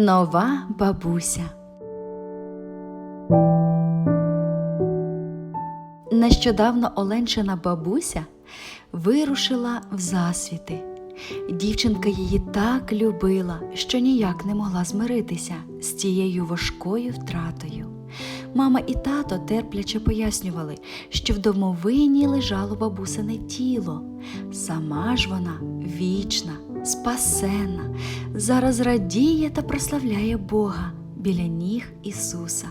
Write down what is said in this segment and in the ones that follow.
Нова бабуся. Нещодавно Оленчина бабуся вирушила в засвіти. Дівчинка її так любила, що ніяк не могла змиритися з цією важкою втратою. Мама і тато терпляче пояснювали, що в домовині лежало бабусине тіло. Сама ж вона вічна, спасенна, зараз радіє та прославляє Бога біля ніг Ісуса.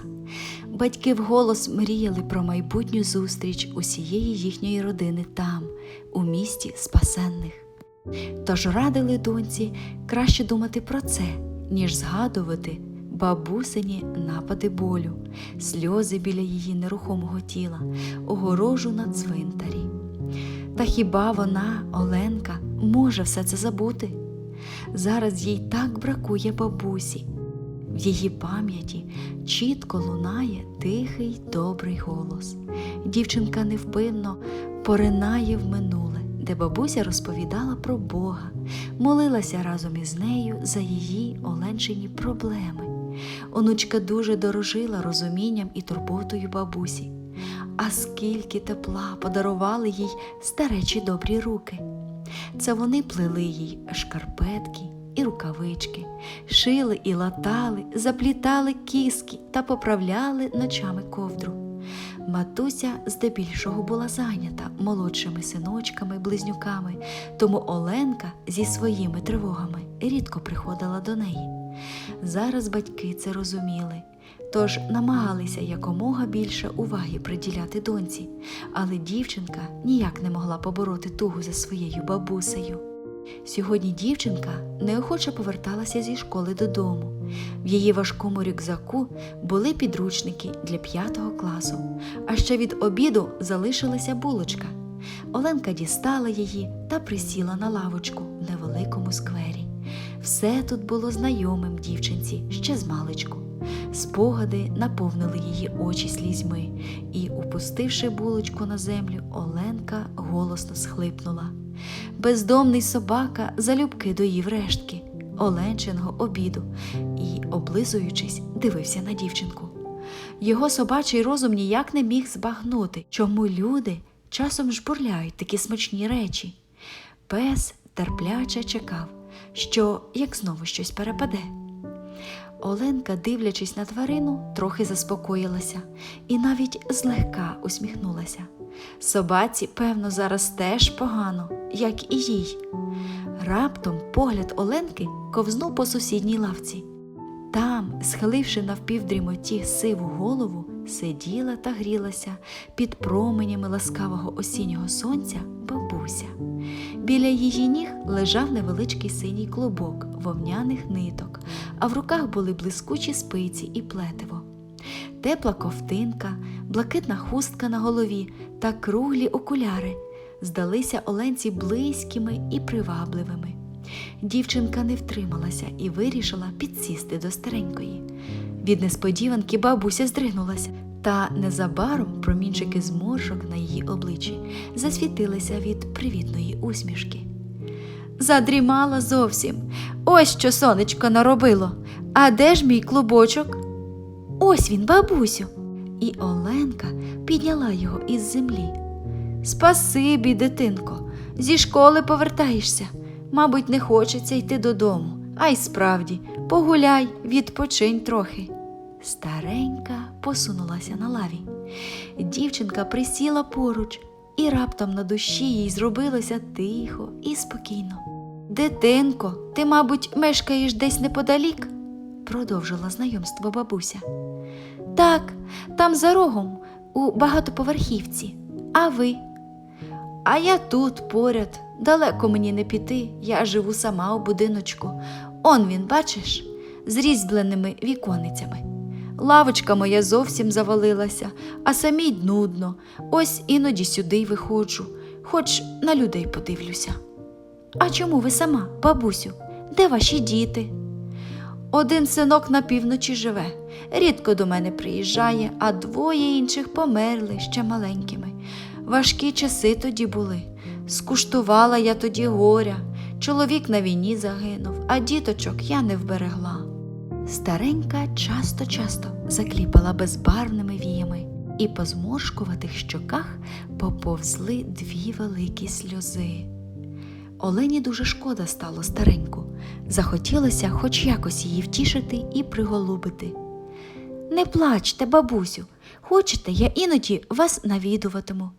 Батьки вголос мріяли про майбутню зустріч усієї їхньої родини там, у місті спасенних. Тож радили доньці краще думати про це, ніж згадувати бабусині напади болю, сльози біля її нерухомого тіла, огорожу на цвинтарі. Та хіба вона, Оленка, може все це забути? Зараз їй так бракує бабусі. В її пам'яті чітко лунає тихий добрий голос. Дівчинка невпинно поринає в минуле, де бабуся розповідала про Бога, молилася разом із нею за її Оленчині проблеми. Онучка дуже дорожила розумінням і турботою бабусі. А скільки тепла подарували їй старечі добрі руки. Це вони плели їй шкарпетки і рукавички, шили і латали, заплітали кіски та поправляли ночами ковдру. Матуся здебільшого була зайнята молодшими синочками, близнюками, тому Оленка зі своїми тривогами рідко приходила до неї. Зараз батьки це розуміли, тож намагалися якомога більше уваги приділяти доньці, але дівчинка ніяк не могла побороти тугу за своєю бабусею. Сьогодні дівчинка неохоче поверталася зі школи додому. В її важкому рюкзаку були підручники для п'ятого класу, а ще від обіду залишилася булочка. Оленка дістала її та присіла на лавочку в невеликому сквері. Все тут було знайомим дівчинці ще з маличку. Спогади наповнили її очі слізьми, і, упустивши булочку на землю, Оленка голосно схлипнула. Бездомний собака залюбки доїв рештки Оленчиного обіду і, облизуючись, дивився на дівчинку. Його собачий розум ніяк не міг збагнути, чому люди часом жбурляють такі смачні речі. Пес терпляче чекав, що як знову щось перепаде. Оленка, дивлячись на тварину, трохи заспокоїлася і навіть злегка усміхнулася. Собаці, певно, зараз теж погано, як і їй. Раптом погляд Оленки ковзнув по сусідній лавці. Там, схиливши навпівдрімоті сиву голову, сиділа та грілася під променями ласкавого осіннього сонця бабуся. Біля її ніг лежав невеличкий синій клубок вовняних ниток, а в руках були блискучі спиці і плетиво. Тепла ковтинка, блакитна хустка на голові та круглі окуляри здалися Оленці близькими і привабливими. Дівчинка не втрималася і вирішила підсісти до старенької. Від несподіванки бабуся здригнулася, та незабаром промінчики зморшок на її обличчі засвітилися від привітної усмішки. Задрімала зовсім. Ось що сонечко наробило. А де ж мій клубочок? Ось він, бабусю. І Оленка підняла його із землі. Спасибі, дитинко, зі школи повертаєшся. Мабуть, не хочеться йти додому. А й справді, погуляй, відпочинь трохи. Старенька посунулася на лаві. Дівчинка присіла поруч, і раптом на душі їй зробилося тихо і спокійно. Дитинко, ти, мабуть, мешкаєш десь неподалік? продовжила знайомство бабуся. Так, там за рогом, у багатоповерхівці. А ви? А я тут поряд, далеко мені не піти, я живу сама у будиночку. Он він, бачиш, з різьбленими віконицями. Лавочка моя зовсім завалилася, а самій нудно. Ось іноді сюди й виходжу, хоч на людей подивлюся. А чому ви сама, бабусю? Де ваші діти? Один синок на півночі живе, рідко до мене приїжджає, а двоє інших померли ще маленькими. Важкі часи тоді були. Скуштувала я тоді горя. Чоловік на війні загинув, а діточок я не вберегла. Старенька часто-часто закліпала безбарвними віями, і по зморшкуватих щоках поповзли дві великі сльози. Олені дуже шкода стало стареньку. Захотілося хоч якось її втішити і приголубити. Не плачте, бабусю, хочете, я іноді вас навідуватиму.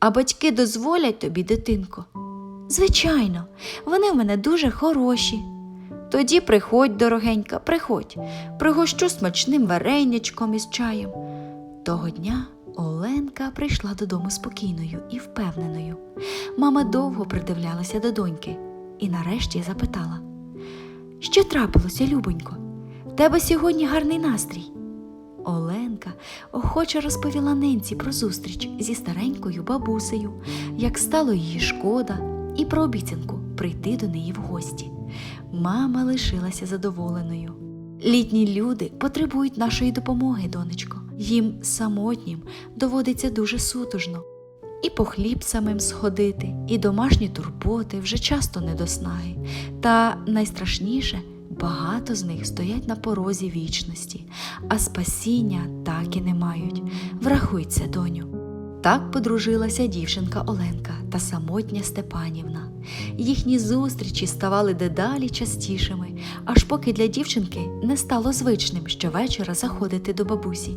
А батьки дозволять тобі, дитинко? Звичайно, вони в мене дуже хороші. Тоді приходь, дорогенька, приходь, пригощу смачним варенячком із чаєм. Того дня Оленка прийшла додому спокійною і впевненою. Мама довго придивлялася до доньки і нарешті запитала: Що трапилося, Любонько? В тебе сьогодні гарний настрій. Оленка охоче розповіла ненці про зустріч зі старенькою бабусею, як стало її шкода, і про обіцянку прийти до неї в гості. Мама лишилася задоволеною. Літні люди потребують нашої допомоги, донечко. Їм самотнім доводиться дуже сутужно. І по хліб самим сходити, і домашні турботи вже часто не до снаги. Та найстрашніше багато з них стоять на порозі вічності, а спасіння так і не мають. Врахуй це, доню. Так подружилася дівчинка Оленка та самотня Степанівна. Їхні зустрічі ставали дедалі частішими, аж поки для дівчинки не стало звичним щовечора заходити до бабусі.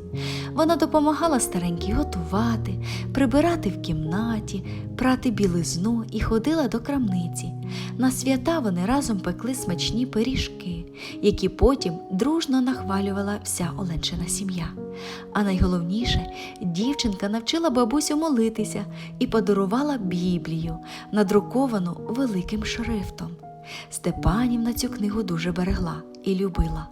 Вона допомагала старенькій готувати, прибирати в кімнаті, прати білизну і ходила до крамниці. На свята вони разом пекли смачні пиріжки, які потім дружно нахвалювала вся Оленчина сім'я. А найголовніше, дівчинка навчила бабусю молитися і подарувала Біблію, надруковану великим шрифтом. Степанівна цю книгу дуже берегла і любила.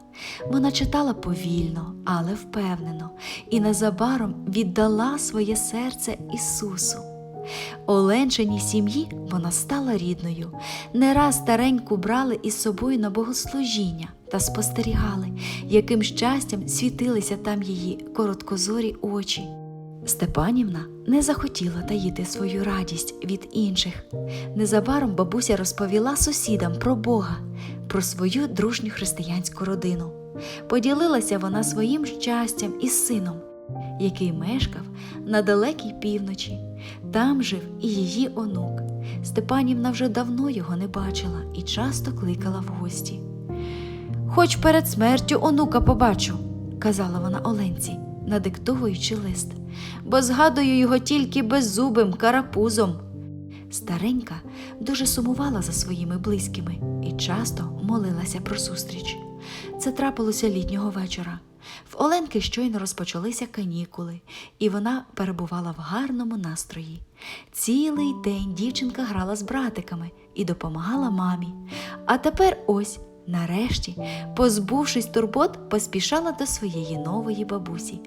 Вона читала повільно, але впевнено, і незабаром віддала своє серце Ісусу. Оленчиній сім'ї вона стала рідною. Не раз стареньку брали із собою на богослужіння та спостерігали, яким щастям світилися там її короткозорі очі. Степанівна не захотіла таїти свою радість від інших. Незабаром бабуся розповіла сусідам про Бога, про свою дружню християнську родину. Поділилася вона своїм щастям із сином, який мешкав на далекій півночі. Там жив і її онук. Степанівна вже давно його не бачила і часто кликала в гості. Хоч перед смертю онука побачу, казала вона Оленці, надиктовуючи лист, бо згадую його тільки беззубим карапузом. Старенька дуже сумувала за своїми близькими і часто молилася про зустріч. Це трапилося літнього вечора. В Оленки щойно розпочалися канікули, і вона перебувала в гарному настрої. Цілий день дівчинка грала з братиками і допомагала мамі. А тепер ось, нарешті, позбувшись турбот, поспішала до своєї нової бабусі.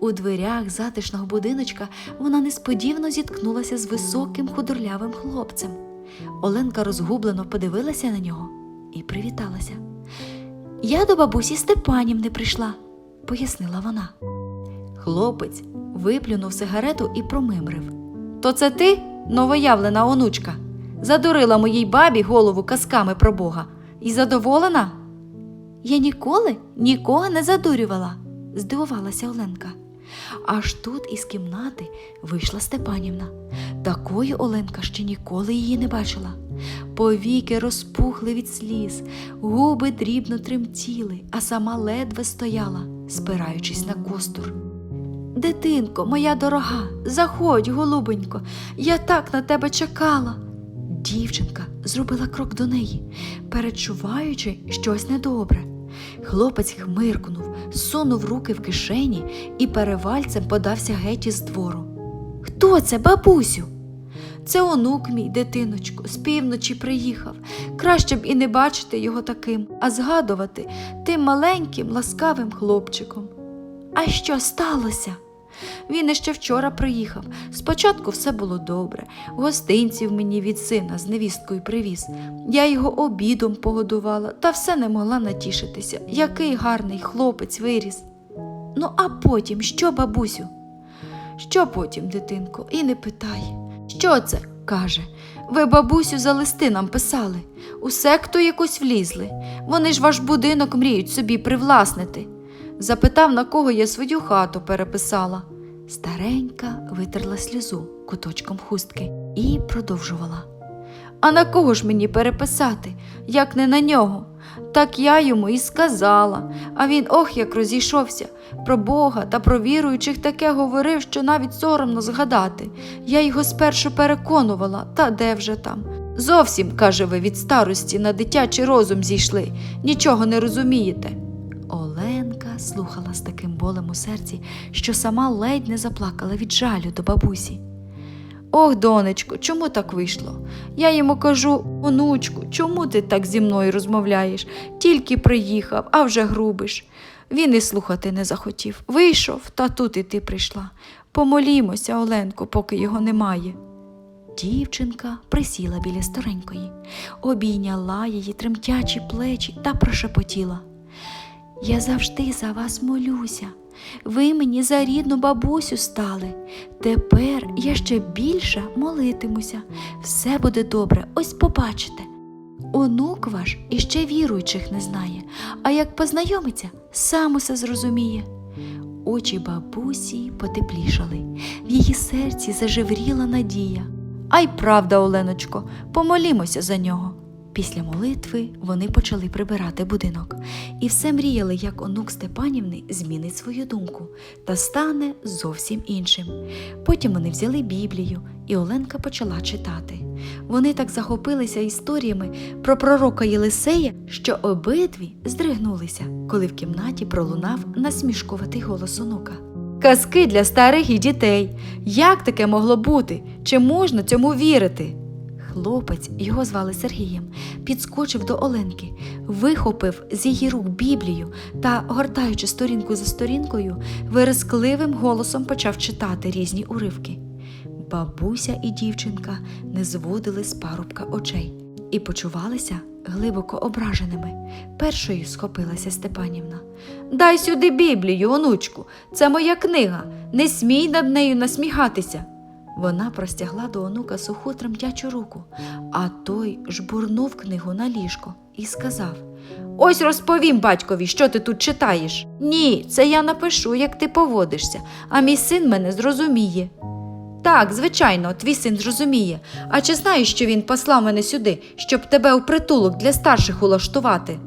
У дверях затишного будиночка вона несподівано зіткнулася з високим худорлявим хлопцем. Оленка розгублено подивилася на нього і привіталася. Я до бабусі Степанівни прийшла, пояснила вона. Хлопець виплюнув сигарету і промимрив. То це ти, новоявлена онучка, задурила моїй бабі голову казками про Бога і задоволена? Я ніколи нікого не задурювала, здивувалася Оленка. Аж тут із кімнати вийшла Степанівна. Такої Оленка ще ніколи її не бачила. Повіки розпухли від сліз, губи дрібно тремтіли, а сама ледве стояла, спираючись на костур. Дитинко, моя дорога, заходь, голубенько, я так на тебе чекала. Дівчинка зробила крок до неї, перечуваючи щось недобре. Хлопець хмиркнув, сунув руки в кишені і перевальцем подався геть із двору. Хто це, бабусю? Це онук мій, дитиночко, з півночі приїхав. Краще б і не бачити його таким, а згадувати тим маленьким, ласкавим хлопчиком. А що сталося? Він іще вчора приїхав. Спочатку все було добре. Гостинців мені від сина з невісткою привіз. Я його обідом погодувала, та все не могла натішитися. Який гарний хлопець виріс. Ну, а потім що, бабусю? Що потім, дитинко, і не питай. Що це? каже. Ви, бабусю, за листи нам писали. У секту якось влізли. Вони ж ваш будинок мріють собі привласнити. Запитав, на кого я свою хату переписала. Старенька витерла сльозу куточком хустки і продовжувала. А на кого ж мені переписати, як не на нього? Так я йому і сказала. А він ох як розійшовся. Про Бога та про віруючих таке говорив, що навіть соромно згадати. Я його спершу переконувала, та де вже там. Зовсім, каже ви, від старості на дитячий розум зійшли, нічого не розумієте. Оленка слухала з таким болем у серці, що сама ледь не заплакала від жалю до бабусі. Ох, донечко, чому так вийшло? Я йому кажу, онучку, чому ти так зі мною розмовляєш? Тільки приїхав, а вже грубиш. Він і слухати не захотів. Вийшов, та тут і ти прийшла. Помолімося, Оленко, поки його немає. Дівчинка присіла біля старенької, обійняла її тремтячі плечі та прошепотіла. Я завжди за вас молюся. Ви мені за рідну бабусю стали. Тепер я ще більше молитимуся. Все буде добре, ось побачите. Онук ваш іще віруючих не знає, а як познайомиться, сам усе зрозуміє. Очі бабусі потеплішали, в її серці зажевріла надія. А й правда, Оленочко, помолімося за нього. Після молитви вони почали прибирати будинок і все мріяли, як онук Степанівни змінить свою думку та стане зовсім іншим. Потім вони взяли Біблію, і Оленка почала читати. Вони так захопилися історіями про пророка Єлисея, що обидві здригнулися, коли в кімнаті пролунав насмішкуватий голос онука. Казки для старих і дітей. Як таке могло бути? Чи можна цьому вірити? Хлопець, його звали Сергієм, підскочив до Оленки, вихопив з її рук Біблію та, гортаючи сторінку за сторінкою, верескливим голосом почав читати різні уривки. Бабуся і дівчинка не зводили з парубка очей і почувалися глибоко ображеними. Першою схопилася Степанівна. Дай сюди Біблію, онучку, це моя книга. Не смій над нею насміхатися. Вона простягла до онука суху тремтячу руку, а той жбурнув книгу на ліжко і сказав: Ось розповім батькові, що ти тут читаєш. Ні, це я напишу, як ти поводишся, а мій син мене зрозуміє. Так, звичайно, твій син зрозуміє. А чи знаєш, що він послав мене сюди, щоб тебе у притулок для старших улаштувати?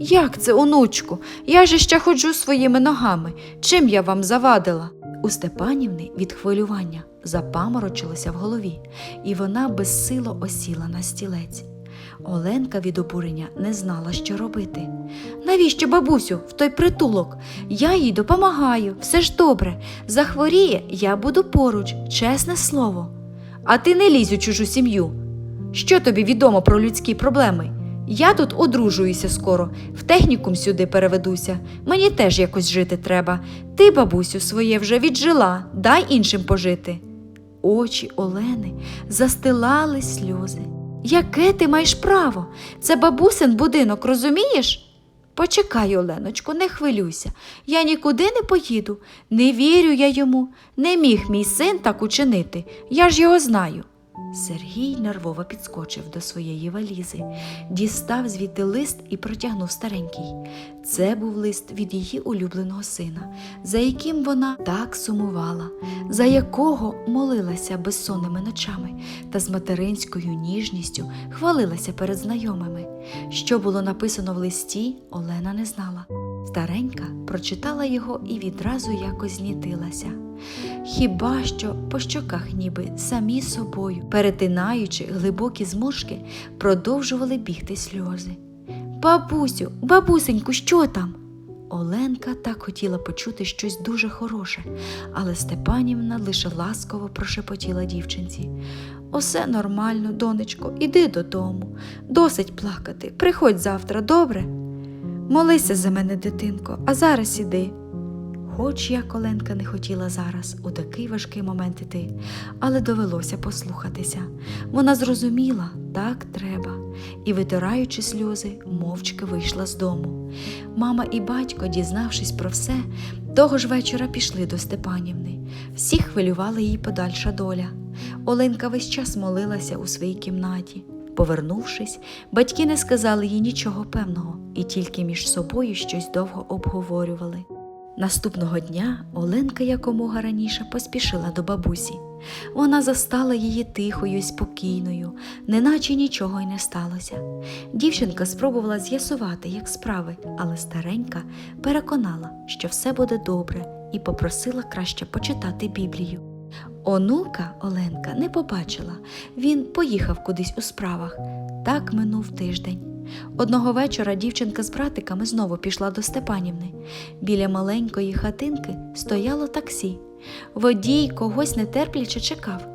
Як це, онучку? Я же ще ходжу своїми ногами. Чим я вам завадила? У Степанівни від хвилювання запаморочилося в голові, і вона безсило осіла на стілець. Оленка від обурення не знала, що робити. Навіщо, бабусю, в той притулок? Я їй допомагаю, все ж добре. Захворіє, я буду поруч, чесне слово. А ти не лізь у чужу сім'ю. Що тобі відомо про людські проблеми? Я тут одружуюся скоро, в технікум сюди переведуся. Мені теж якось жити треба. Ти, бабусю, своє вже віджила, дай іншим пожити. Очі Олени застилали сльози. Яке ти маєш право? Це бабусин будинок, розумієш? Почекай, Оленочко, не хвилюйся. Я нікуди не поїду. Не вірю я йому. Не міг мій син так учинити. Я ж його знаю. Сергій нервово підскочив до своєї валізи, дістав звідти лист і протягнув старенький. Це був лист від її улюбленого сина, за яким вона так сумувала, за якого молилася безсонними ночами та з материнською ніжністю хвалилася перед знайомими. Що було написано в листі, Олена не знала. Старенька прочитала його і відразу якось знітилася. Хіба що по щоках ніби самі собою, перетинаючи глибокі зморшки, продовжували бігти сльози. Бабусю, бабусеньку, що там? Оленка так хотіла почути щось дуже хороше, але Степанівна лише ласково прошепотіла дівчинці. Усе нормально, донечко, іди додому. Досить плакати. Приходь завтра, добре? Молися за мене, дитинко, а зараз іди. Хоч я Коленка не хотіла зараз у такий важкий момент іти, але довелося послухатися. Вона зрозуміла, так треба, і, витираючи сльози, мовчки вийшла з дому. Мама і батько, дізнавшись про все, того ж вечора пішли до Степанівни. Всі хвилювала її подальша доля. Оленка весь час молилася у своїй кімнаті. Повернувшись, батьки не сказали їй нічого певного і тільки між собою щось довго обговорювали. Наступного дня Оленка якомога раніше поспішила до бабусі. Вона застала її тихою й спокійною, неначе нічого й не сталося. Дівчинка спробувала з'ясувати, як справи, але старенька переконала, що все буде добре, і попросила краще почитати Біблію. Онука Оленка не побачила, він поїхав кудись у справах. Так минув тиждень. Одного вечора дівчинка з братиками знову пішла до Степанівни. Біля маленької хатинки стояло таксі. Водій когось нетерпляче чекав.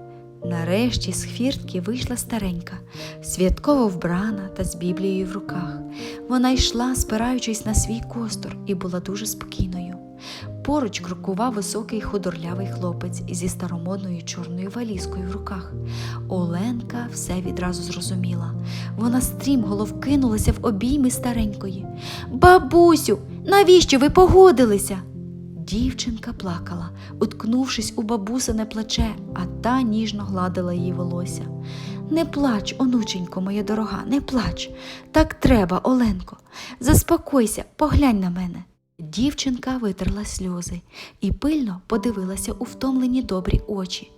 Нарешті з хвіртки вийшла старенька, святково вбрана та з Біблією в руках. Вона йшла, спираючись на свій костур, і була дуже спокійною. Поруч крокував високий худорлявий хлопець зі старомодною чорною валізкою в руках. Оленка все відразу зрозуміла. Вона стрімголов кинулася в обійми старенької. Бабусю, навіщо ви погодилися? Дівчинка плакала, уткнувшись у бабусине плече, а та ніжно гладила її волосся. Не плач, онученько моя дорога, не плач. Так треба, Оленко. Заспокойся, поглянь на мене. Дівчинка витерла сльози і пильно подивилася у втомлені добрі очі.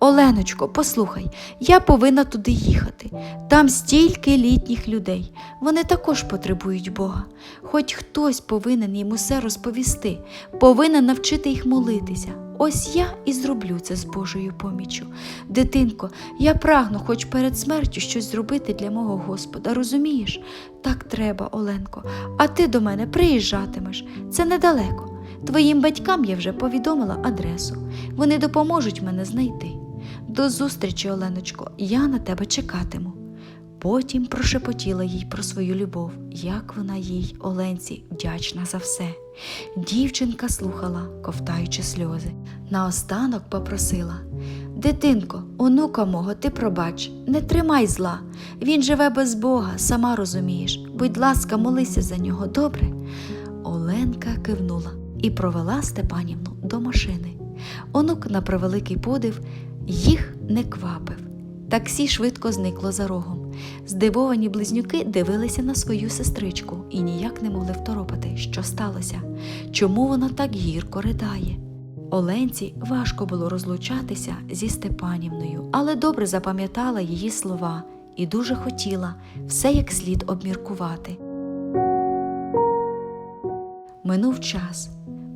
Оленочко, послухай, я повинна туди їхати. Там стільки літніх людей. Вони також потребують Бога. Хоч хтось повинен їм усе розповісти, повинен навчити їх молитися. Ось я і зроблю це з Божою поміччю. Дитинко, я прагну хоч перед смертю щось зробити для мого Господа, розумієш? Так треба, Оленко, а ти до мене приїжджатимеш. Це недалеко. Твоїм батькам я вже повідомила адресу. Вони допоможуть мене знайти. До зустрічі, Оленочко, я на тебе чекатиму. Потім прошепотіла їй про свою любов, як вона їй, Оленці, вдячна за все. Дівчинка слухала, ковтаючи сльози. Наостанок попросила Дитинко, онука мого, ти пробач, не тримай зла. Він живе без Бога, сама розумієш. Будь ласка, молися за нього, добре? Оленка кивнула і провела Степанівну до машини. Онук на превеликий подив їх не квапив. Таксі швидко зникло за рогом. Здивовані близнюки дивилися на свою сестричку і ніяк не могли второпати, що сталося, чому вона так гірко ридає. Оленці важко було розлучатися зі Степанівною, але добре запам'ятала її слова і дуже хотіла все як слід обміркувати. Минув час.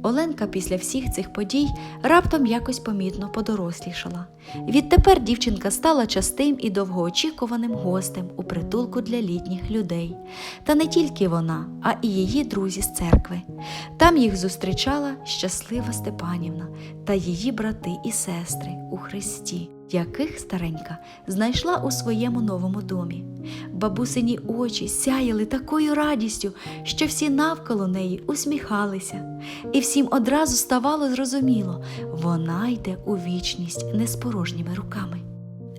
Оленка після всіх цих подій раптом якось помітно подорослішала. Відтепер дівчинка стала частим і довгоочікуваним гостем у притулку для літніх людей. Та не тільки вона, а і її друзі з церкви. Там їх зустрічала щаслива Степанівна та її брати і сестри у Христі, яких старенька знайшла у своєму новому домі. Бабусині очі сяяли такою радістю, що всі навколо неї усміхалися, і всім одразу ставало зрозуміло, вона йде у вічність не з порожніми руками.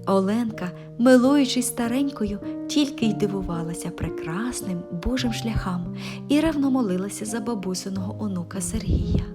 Оленка, милуючись старенькою, тільки й дивувалася прекрасним Божим шляхам і ревно молилася за бабусиного онука Сергія.